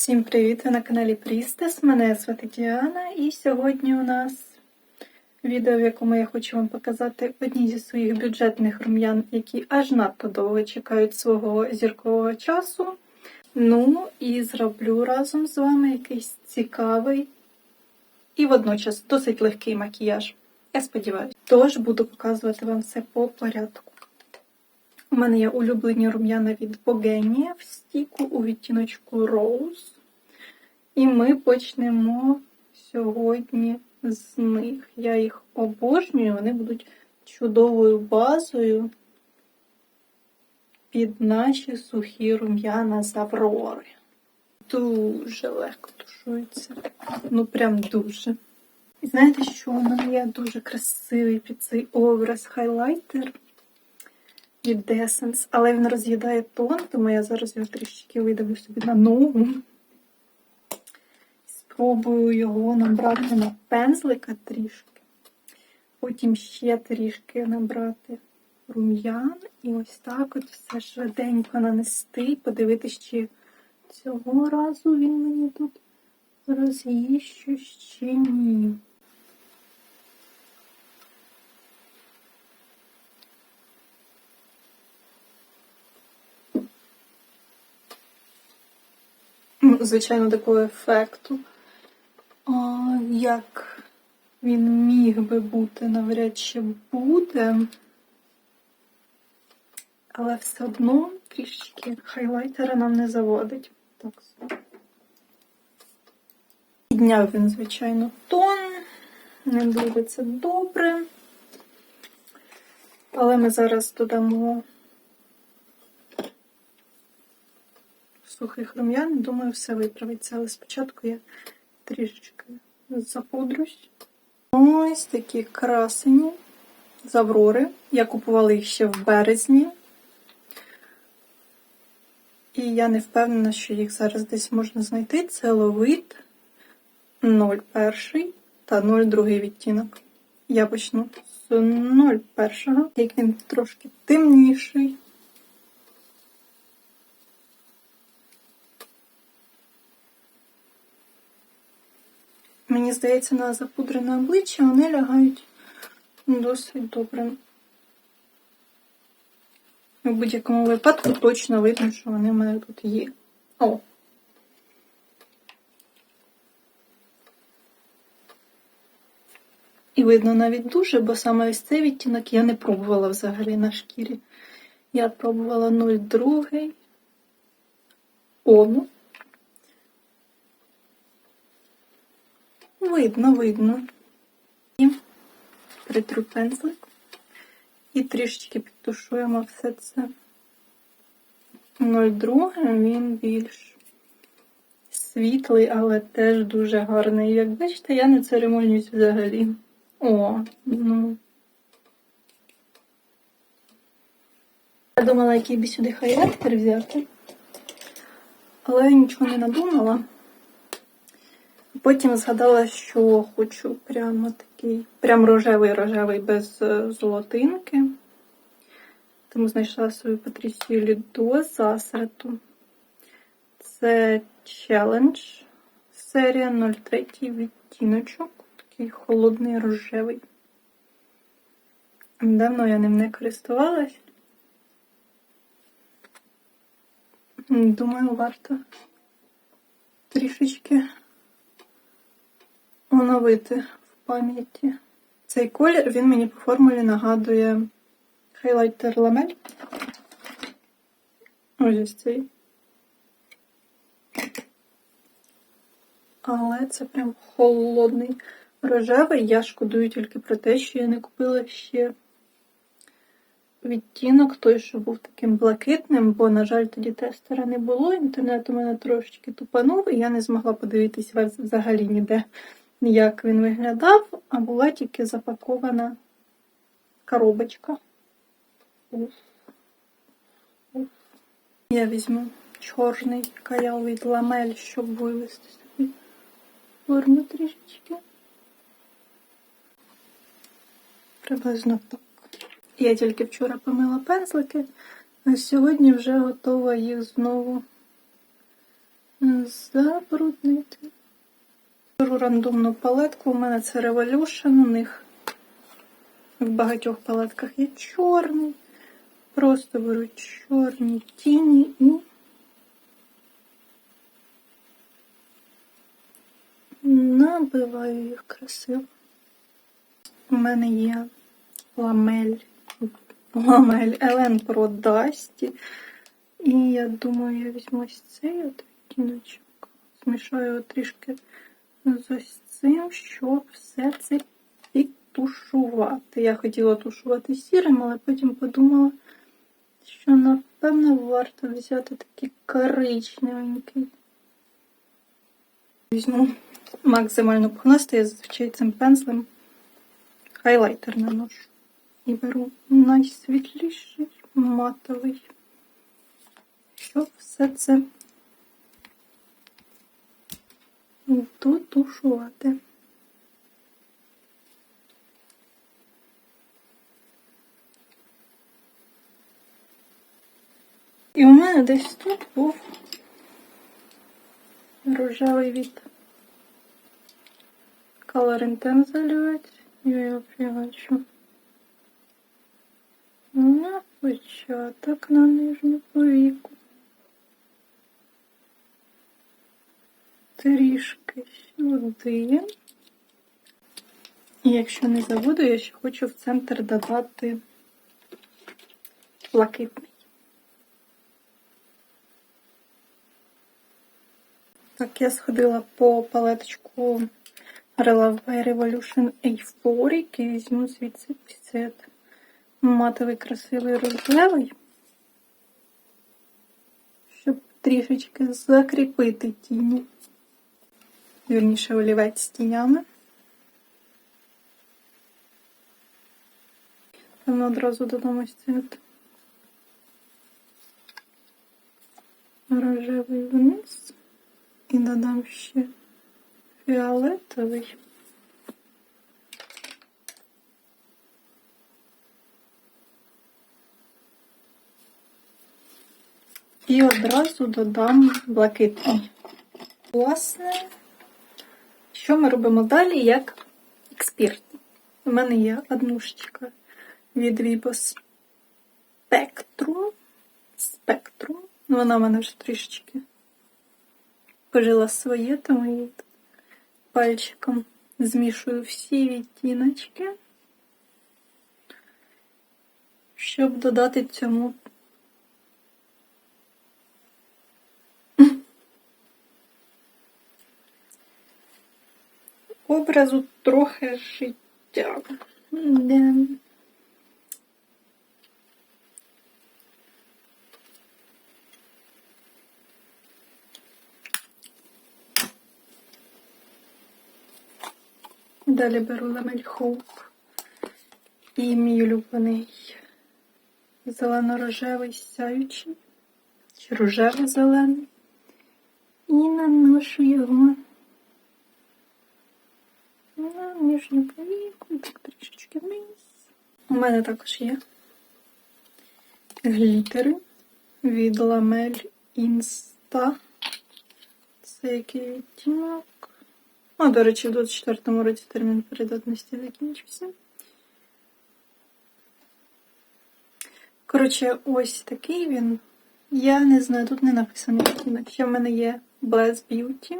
Всім привіт! Ви на каналі Прістес. Мене звати Діана, і сьогодні у нас відео, в якому я хочу вам показати одні зі своїх бюджетних рум'ян, які аж надто довго чекають свого зіркового часу. Ну і зроблю разом з вами якийсь цікавий і водночас досить легкий макіяж. Я сподіваюся. Тож буду показувати вам все по порядку. У мене є улюблені рум'яна від Bogenia в стіку у відтіночку Rose. І ми почнемо сьогодні з них. Я їх обожнюю, вони будуть чудовою базою під наші сухі рум'яна з Аврори. Дуже легко тушуються. Ну, прям дуже. І знаєте, що у мене є дуже красивий під цей образ хайлайтер від Essence, але він роз'їдає тон, тому я зараз його трішки видавлю собі на ногу. Спробую його набрати на пензлика трішки. Потім ще трішки набрати рум'ян. І ось так от все швиденько нанести, подивитися, чи цього разу він мені тут роз'їщу чи ні. Звичайно, такого ефекту. Як він міг би бути, навряд чи буде. Але все одно трішечки хайлайтера нам не заводить. Так. Підняв він, звичайно, тон. Не це добре. Але ми зараз додамо сухих рум'ян, думаю, все виправиться. Але спочатку я трішечки запудрюсь. Ось такі красені з Аврори. Я купувала їх ще в березні. І я не впевнена, що їх зараз десь можна знайти. Це ловит 01 та 02 відтінок. Я почну з 01, як він трошки темніший. Мені здається, на запудрене обличчя вони лягають досить добре. У будь-якому випадку точно видно, що вони в мене тут є. О! І видно навіть дуже, бо саме ось цей відтінок я не пробувала взагалі на шкірі. Я пробувала 02. О, ну. Видно, видно. І притру пензлик. І трішечки підтушуємо все це. 02 він більш світлий, але теж дуже гарний. Як бачите, я не церемонююсь взагалі. О, ну. Я думала, який би сюди хайлайтер взяти, але я нічого не надумала. Потім згадала, що хочу прямо такий, прям рожевий-рожевий без золотинки. Тому знайшла свою Патрісію Лідо з. Це челендж серія 03 відтіночок. Такий холодний рожевий. Давно я ним не користувалась. Думаю, варто трішечки оновити в пам'яті. Цей колір, він мені по формулі нагадує хайлайтер ламель. Ось ось цей. Але це прям холодний рожевий. Я шкодую тільки про те, що я не купила ще відтінок, той, що був таким блакитним, бо, на жаль, тоді тестера не було. Інтернет у мене трошечки тупанув, і я не змогла подивитися взагалі ніде як він виглядав, а була тільки запакована коробочка. Я візьму чорний каял від ламель, щоб вивести собі форму трішечки. Приблизно так. Я тільки вчора помила пензлики, а сьогодні вже готова їх знову забруднити. Беру рандомну палетку, у мене це Revolution, у них в багатьох палетках є чорний. Просто беру чорні тіні і набиваю їх красиво. У мене є ламель, ламель Елен Dusty. І я думаю, я візьму ось цей от відтіночок. Змішаю трішки з ось цим, щоб все це підтушувати. Я хотіла тушувати сірим, але потім подумала, що напевно варто взяти такий коричневенький. Візьму максимально пухнастий, я зазвичай цим пензлем хайлайтер наношу. І беру найсвітліший матовий, щоб все це дотушувати. І у мене десь тут був рожевий від Color Intense заливать. Я його пригачу. На початок на нижню повіку. Трішки сюди. І якщо не забуду, я ще хочу в центр додати блакитний. Так, я сходила по палеточку Relave Revolution Euphoric і візьму звідси цей матовий красивий рожевий, щоб трішечки закріпити тіні. Вірніше олівець з тінями. Певно, одразу додам ось цей рожевий вниз. І додам ще фіолетовий. І одразу додам блакитний. Власне, що ми робимо далі, як експерт? У мене є однушечка від Vibos Spectrum. Spectrum. Вона в мене вже трішечки пожила своє, тому я пальчиком змішую всі відтіночки, щоб додати цьому образу трохи життя. Де... Далі беру ламель Хоуп і мій улюблений зелено-рожевий сяючий, чи рожевий зелений. І наношу його на нижню повіку, так трішечки вниз. У мене також є глітери від ламель Інста. Це який відтінок. А, до речі, в 24-му році термін придатності закінчився. Коротше, ось такий він. Я не знаю, тут не написано відтінок. Ще в мене є Bless Beauty.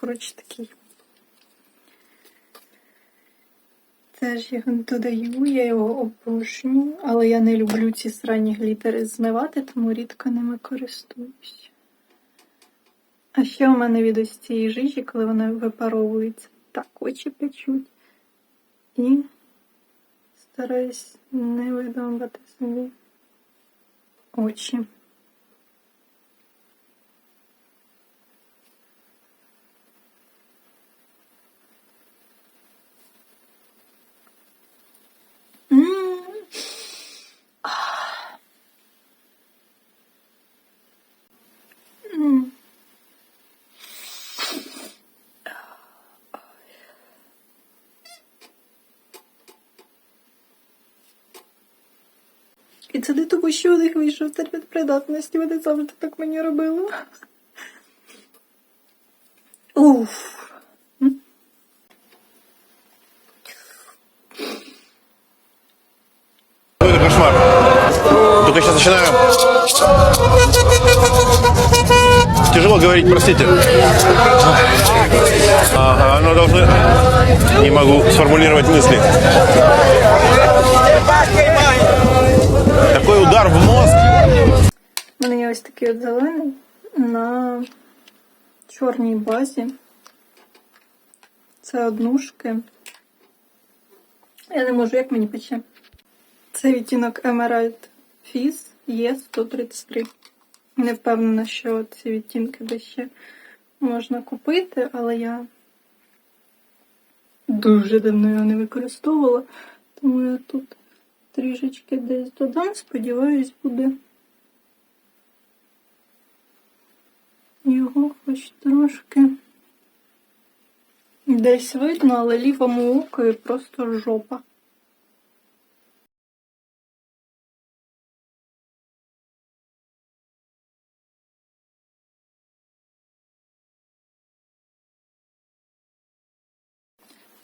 Коротше, такий. Теж його додаю, я його обожнюю, але я не люблю ці сранні глітери змивати, тому рідко ними користуюсь. А ще у мене від ось цієї жижі, коли вона випаровується, так очі печуть. І стараюсь не видавати собі очі. І це не тому, що у них вийшов термін придатності, вони завжди так мені робили. Уф. Это кошмар. Только сейчас начинаю. Тяжело говорить, простите. Ага, оно должно... Не могу сформулировать мысли. Такой удар в мозг. У мене є ось такий от зелений на чорній базі. Це однушки. Я не можу, як мені пече. Це відтінок Emerald Fizz є 133. Не впевнена, що ці відтінки десь ще можна купити, але я дуже давно його не використовувала, тому я тут трішечки десь додам, сподіваюсь, буде. Його хоч трошки десь видно, але лівому окові просто жопа.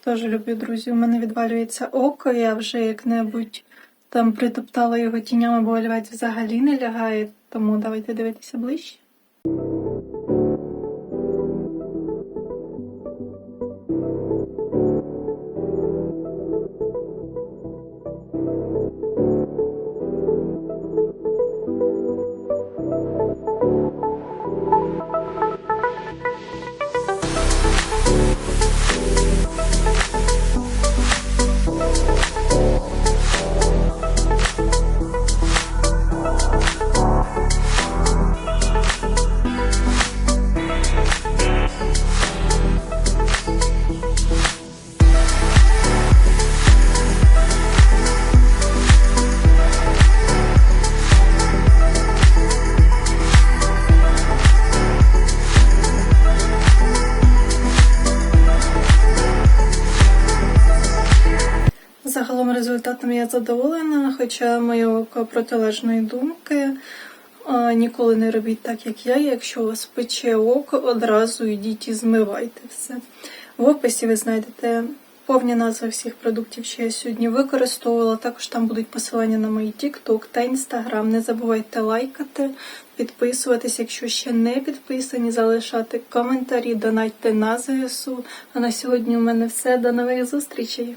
Теж люблю, друзі. У мене відвалюється око, я вже як-небудь там притоптала його тінями, бо олівець взагалі не лягає, тому давайте дивитися ближче. Задоволена, хоча моє око протилежної думки. Ніколи не робіть так, як я. Якщо у вас пече око, одразу йдіть і змивайте все. В описі ви знайдете повні назви всіх продуктів, що я сьогодні використовувала. Також там будуть посилання на мої TikTok та Instagram. Не забувайте лайкати, підписуватись, якщо ще не підписані, залишати коментарі, донатьте на ЗСУ. А на сьогодні у мене все. До нових зустрічей!